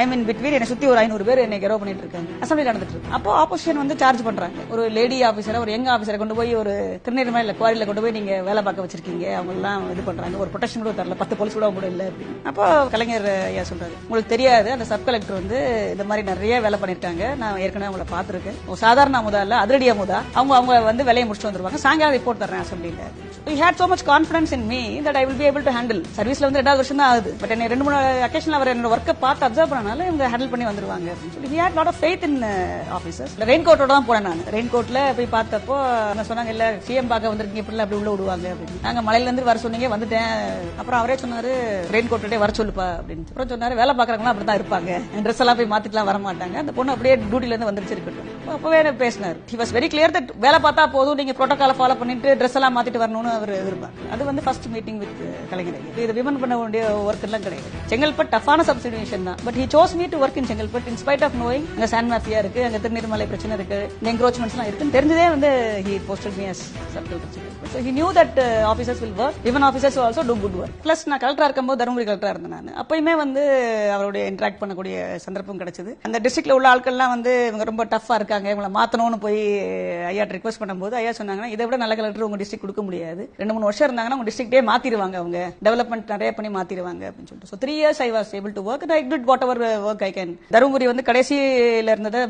ஐ மீன் between என்னை சுத்தி ஒரு ஐநூறு பேர் என்னை கெரோ பண்ணிட்டு இருக்காங்க அசம்பிளி நடந்துட்டு இருக்கு. அப்போ ஆப்போசிஷன் வந்து சார்ஜ் பண்றாங்க. ஒரு லேடி ஆஃபீஸரை ஒரு யங் ஆபீசரை கொண்டு போய் ஒரு திருநெல்வேலி இல்ல குவாரியில கொண்டு போய் நீங்க வேலை பார்க்க வச்சிருக்கீங்க. அவங்க எல்லாம் இது பண்றாங்க. ஒரு ப்ரொடெக்ஷன் கூட தரல. பத்து போலீஸ் கூட அவங்க கூட இல்லை அப்படின்னு. அப்போ கலைஞர் ஐயா சொல்றாரு உங்களுக்கு தெரியாது அந்த சப் கலெக்டர் வந்து இந்த மாதிரி நிறைய வேலை பண்ணிருக்காங்க. நான் ஏற்கனவே அவங்கள பாத்துருக்கேன் ஒரு சாதாரண அமுதா இல்ல அதிரடி அமுதா அவங்க அவங்க வந்து வேலையை முடிச்சுட்டு வந்துருவாங்க. சாயங்காலம் ரிப்போர்ட் தரேன் அசம்பிளில we had so much confidence in me that I will be able to handle சர்வீஸ்ல வந்து ரெண்டாவது வருஷம் தான் ஆகுது. பட் என்ன ரெண்டு மூணு அக்கேஷன் அவர் என்னோட ஒர்க்கை பார்த்து அப்சர்வ் அதனால இவங்க ஹேண்டில் பண்ணி வந்துருவாங்க அப்படின்னு சொல்லி. He had lot of faith in officers rain கோட்டோட தான் போனேன் நான். ரெயின் கோட்ல போய் பார்த்தப்போ அவங்க சொன்னாங்க இல்ல சிஎம் பார்க்க வந்திருக்கீங்க இப்படி அப்படி உள்ள விடுவாங்க அப்படின்னு. நாங்க மலையில இருந்து வர சொன்னீங்க வந்துட்டேன். அப்புறம் அவரே சொன்னாரு ரெயின் கோட்டோடே வர சொல்லுப்பா அப்படின்னு. அப்புறம் சொன்னாரு வேலை பாக்குறவங்களாம் அப்படி தான் இருப்பாங்க. ட்ரெஸ் எல்லாம் போய் மாத்திட்டுலாம் வர மாட்டாங்க. அந்த பொண்ணு அப்படியே டியூட்டில இருந்து வந்துருச்சு இருக்கட்டும் அப்பவே பேசினார். He was very clear that வேலை பார்த்தா போதும் நீங்க ப்ரோட்டோகால ஃபாலோ பண்ணிட்டு ட்ரெஸ் எல்லாம் மாத்திட்டு வரணும்னு அவர் எதிர்ப்பார். அது வந்து ஃபர்ஸ்ட் மீட்டிங் வித் கலைஞர் இது விமன் பண்ண வேண்டிய ஒர்க் எல்லாம் கிடையாது. செங்கல்பட் டஃபான சப்சிடியூஷன் தான். But he chose me to work in Chengalpattu in spite of knowing அங்க சாண்ட் மாஃபியா இருக்கு அங்க திருநீர்மலை பிரச்சனை இருக்கு என்க்ரோச்மெண்ட்ஸ் எல்லாம் இருக்குன்னு தெரிஞ்சதே வந்து he posted me as sub so he knew that officers will work women officers also do good work plus நான் கலெக்டரா இருக்கும்போது தருமபுரி கலெக்டரா இருந்தேன் நான். அப்பயுமே வந்து அவருடைய இன்டராக்ட் பண்ணக்கூடிய சந்தர்ப்பம் கிடைச்சது. அந்த டிஸ்ட்ரிக்ட்ல உள்ள ஆட்கள்லாம் வந்து இவங்க ரொம்ப டஃபா இருக்காங்க. இவங்களை மாத்தணும்னு போய் ஐயா ரிக்வஸ்ட் பண்ணும்போது ஐயா சொன்னாங்கன்னா இதை விட நல்ல கலெக்டர் உங்க டிஸ்ட்ரிக்ட் கொடுக்க முடியாது. ரெண்டு மூணு வருஷம் இருந்தாங்கன்னா உங்க டிஸ்ட்ரிக்டே மாத்திடுவாங்க அவங்க. டெவலப்மெண்ட் நிறைய பண்ணி மாத்திடுவாங்க அப்படின்னு சொல்லிட்டு. So three years I was able to work I did whatever work I can Dharmapuri வந்து கடைசியில இருந்ததை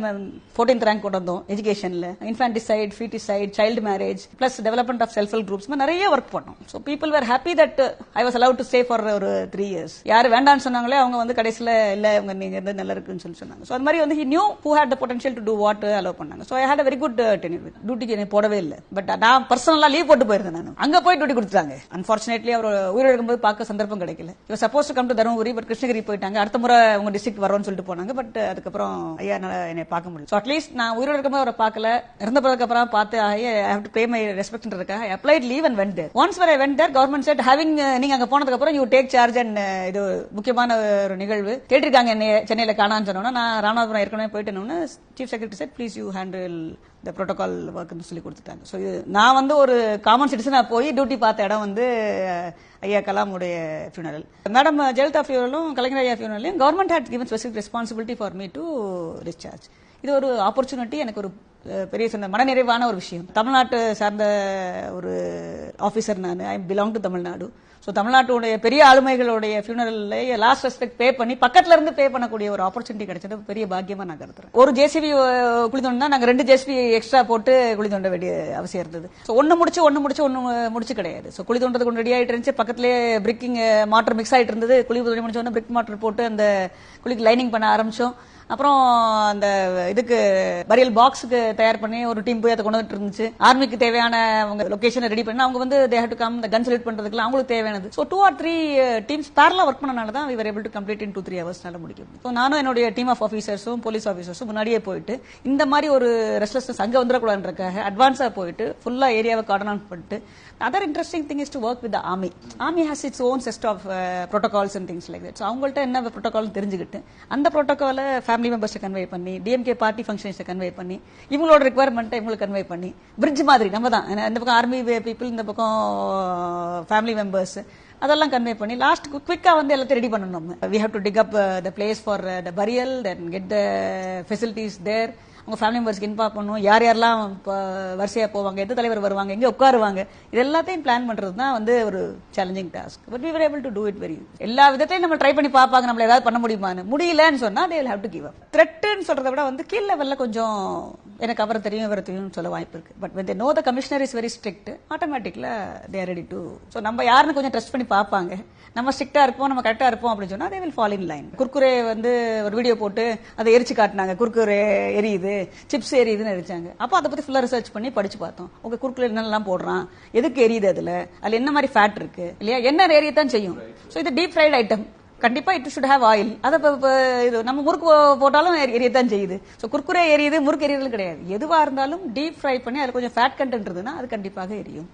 ஃபோர்டீன்த் ரேங்க் கொண்டு வந்தோம் எஜுகேஷன்ல infanticide foeticide child marriage plus development of self help groups நிறைய ஒர்க் பண்ணோம். So people were happy that I was allowed to stay for ஒரு three years யார் வேண்டாம்னு சொன்னாங்களே அவங்க வந்து கடைசியில் இல்லை அவங்க நீங்க இருந்து நல்லா இருக்குன்னு சொல்லி சொன்னாங்க. ஸோ அது மாதிரி வந்து he knew who had the potential to do what allow பண்ணாங்க. So I had very good tenure டியூட்டிக்கு என்னை போடவே இல்லை. பட் uh, நான் பர்சனலாக லீவ் போட்டு போயிருந்தேன் நான். அங்கே போய் டியூட்டி கொடுத்துட்டாங்க. அன்ஃபார்ச்சுனேட்லி அவர் உயிரிழக்கும்போது பார்க்க சந்தர்ப்பம் கிடைக்கல. இவர் suppose to come to Dharmapuri but Krishnagiri போயிட்டாங்க. அடுத்த முறை உங்க டிஸ்ட்ரிக்ட் வரோம்னு சொல்லிட்டு போனாங்க. பட் uh, அதுக்கப்புறம் ஐயா என்னை பார்க்க முடியும் ஸோ அட்லீஸ்ட் நான் உயிரோடு இருக்கும்போது அவரை பார்க்கல. இறந்த அப்புறம் பார்த்து I have to pay my ரெஸ்பெக்ட்ன்றதுக்காக applied leave and went once வரை went there government said having நீங்க அங்க போனதுக்கு அப்புறம் யூ டேக் சார்ஜ் அண்ட் இது முக்கியமான ஒரு நிகழ்வு. கேட்டிருக்காங்க என்னை சென்னையில் காணான்னு சொன்னோன்னா நான் ராமநாதபுரம் ஏற்கனவே போயிட்டேன்னு. Chief secretary sir please you handle இந்த ப்ரோட்டோகால் ஒர்க்னு சொல்லி கொடுத்துட்டாங்க. ஸோ இது நான் வந்து ஒரு காமன் சிட்டிசனாக போய் டியூட்டி பார்த்த இடம் வந்து ஐயா கலாமுடைய ஃபியூனரல் மேடம் ஜெயலலிதா ஃபியூனலும் கலைஞர் ஐயா ஃபியூனலையும் government had given specific responsibility for me to discharge இது ஒரு ஆப்பர்ச்சுனிட்டி எனக்கு ஒரு பெரிய சொன்ன மனநிறைவான ஒரு விஷயம். தமிழ்நாட்டு சார்ந்த ஒரு ஆஃபீஸர் நான். I belong to Tamil Nadu so தமிழ்நாட்டுடைய பெரிய ஆளுமைகளுடைய ஃபியூனரல்ல லாஸ்ட் ரெஸ்பெக்ட் பே பண்ணி பக்கத்துல இருந்து பே பண்ணக்கூடிய ஒரு ஆப்பர்ச்சுனிட்டி கிடைச்சது. பெரிய பாக்கியமா நான் கருதுறேன். ஒரு ஜேசிபி குழி தோண்டா நாங்கள் ரெண்டு ஜேசிபி எக்ஸ்ட்ரா போட்டு குழி தோண்ட வேண்டிய அவசியம் இருந்தது. ஸோ ஒன்று முடிச்சு ஒன்று முடிச்சு ஒன்று முடிச்சு கிடையாது. ஸோ குழி தோண்டது ரெடி ஆகிட்டு இருந்துச்சு. பக்கத்துலேயே பிரிக்கிங் மாட்டர் மிக்ஸ் ஆயிட்டு இருந்தது. குழி தோண்டி முடிச்சோடனே பிரிக் மாட்டர் போட்டு அந்த குழிக்கு லைனிங் பண்ண ஆரம்பிச்சோம். அப்புறம் அந்த இதுக்கு பரியல் பாக்ஸுக்கு தயார் பண்ணி ஒரு டீம் போய் அதை கொண்டு வந்துட்டு இருந்துச்சு. ஆர்மிக்கு தேவையான அவங்க லொகேஷனை ரெடி பண்ணி அவங்க வந்து தே ஹேட் டு கம் இந்த கன் செலக்ட் பண்றதுக்குலாம் அவங்களுக்கு தேவையானது. So two or three teams பேரலா work பண்ணனால தான் we are able to complete in two three ஹவர்ஸ்னால முடிக்கும் ஸோ நானும் என்னுடைய டீம் ஆஃப் ஆஃபீஸர்ஸும் போலீஸ் ஆஃபீஸர்ஸும் முன்னாடியே போயிட்டு இந்த மாதிரி ஒரு ரெஸ்ட்லெஸ்னஸ் அங்கே வந்துடக்கூடாதுன்றக்காக அட்வான்ஸாக போயிட்டு ஃபுல்லாக ஏரியாவை கார்டன் ஆன் பண்ணிட்டு other interesting thing is to work with army army has its own set of protocols and things like that so அவங்கள்ட்ட என்ன ப்ரோட்டோகால் தெரிஞ்சுக்கிட்டு அந்த ப்ரோட்டோகாலை ஃபேமிலி ஃபேமிலி மெம்பர்ஸை கன்வே பண்ணி டிஎம்கே பார்ட்டி ஃபங்க்ஷன்ஸை கன்வே பண்ணி இவங்களோட ரெக்குவயர்மெண்ட்டை இவங்களுக்கு கன்வே பண்ணி பிரிட்ஜ் மாதிரி நம்ம தான். இந்த பக்கம் ஆர்மி பீப்புள் இந்த பக்கம் ஃபேமிலி மெம்பர்ஸ் அதெல்லாம் கன்வே பண்ணி லாஸ்ட் குவிக்காக வந்து எல்லாத்தையும் ரெடி பண்ணணும் நம்ம. We have to dig up the place for the burial then get the facilities there அவங்க ஃபேமிலி மெம்பர்ஸ்க்கு இன்ஃபார்ம் பண்ணும் யார் யாரெல்லாம் வரிசையாக போவாங்க எந்த தலைவர் வருவாங்க எங்கே உட்காருவாங்க இது எல்லாத்தையும் பிளான் பண்ணுறது தான் வந்து ஒரு challenging task but we able to do it very எல்லா விதத்தையும் நம்ம ட்ரை பண்ணி பார்ப்பாங்க நம்மள ஏதாவது பண்ண முடியுமான்னு. முடியலன்னு சொன்னால் they have to give up த்ரெட்டுன்னு சொல்கிறத விட வந்து கீழ் லெவல்ல கொஞ்சம் எனக்கு அவரை தெரியும் இவரை தெரியும்னு சொல்ல வாய்ப்பு இருக்கு. But when they know the commissioner is very strict ஆட்டோமேட்டிக்ல they ready to so நம்ம யாருன்னு கொஞ்சம் ட்ரஸ்ட் பண்ணி பார்ப்பாங்க. நம்ம ஸ்ட்ரிக்டா இருப்போம் நம்ம கரெக்டா இருப்போம் அப்படின்னு சொன்னா they will fall in line Kurkure வந்து ஒரு வீடியோ போட்டு அதை எரிச்சு காட்டினாங்க. குர்குரே எரியுது சிப்ஸ் எரியுதுன்னு எரிச்சாங்க. அப்போ அதை பத்தி ஃபுல்லா ரிசர்ச் பண்ணி படிச்சு பார்த்தோம். உங்க குர்குரே என்னெல்லாம் போடுறான்? எதுக்கு எரியுது அதுல? அதுல என்ன மாதிரி ஃபேட் இருக்கு? இல்லையா? என்ன எரியத்தான் செய்யும்? ஸோ இது டீப் ஃப்ரைட் ஐட்டம் கண்டிப்பா இட் ஷுட் ஹேவ் ஆயில் அதை இப்போ இது நம்ம முறுக்கு போ- போட்டாலும் எரிய தான் செய்யுது. ஸோ குர்குரே எரியுது முறுக்கு எரியுது கிடையாது. எதுவா இருந்தாலும் டீப் ஃப்ரை பண்ணி அது கொஞ்சம் ஃபேட் கண்டென்ட் இருந்ததுன்னா அது கண்டிப்பாக எரியும்.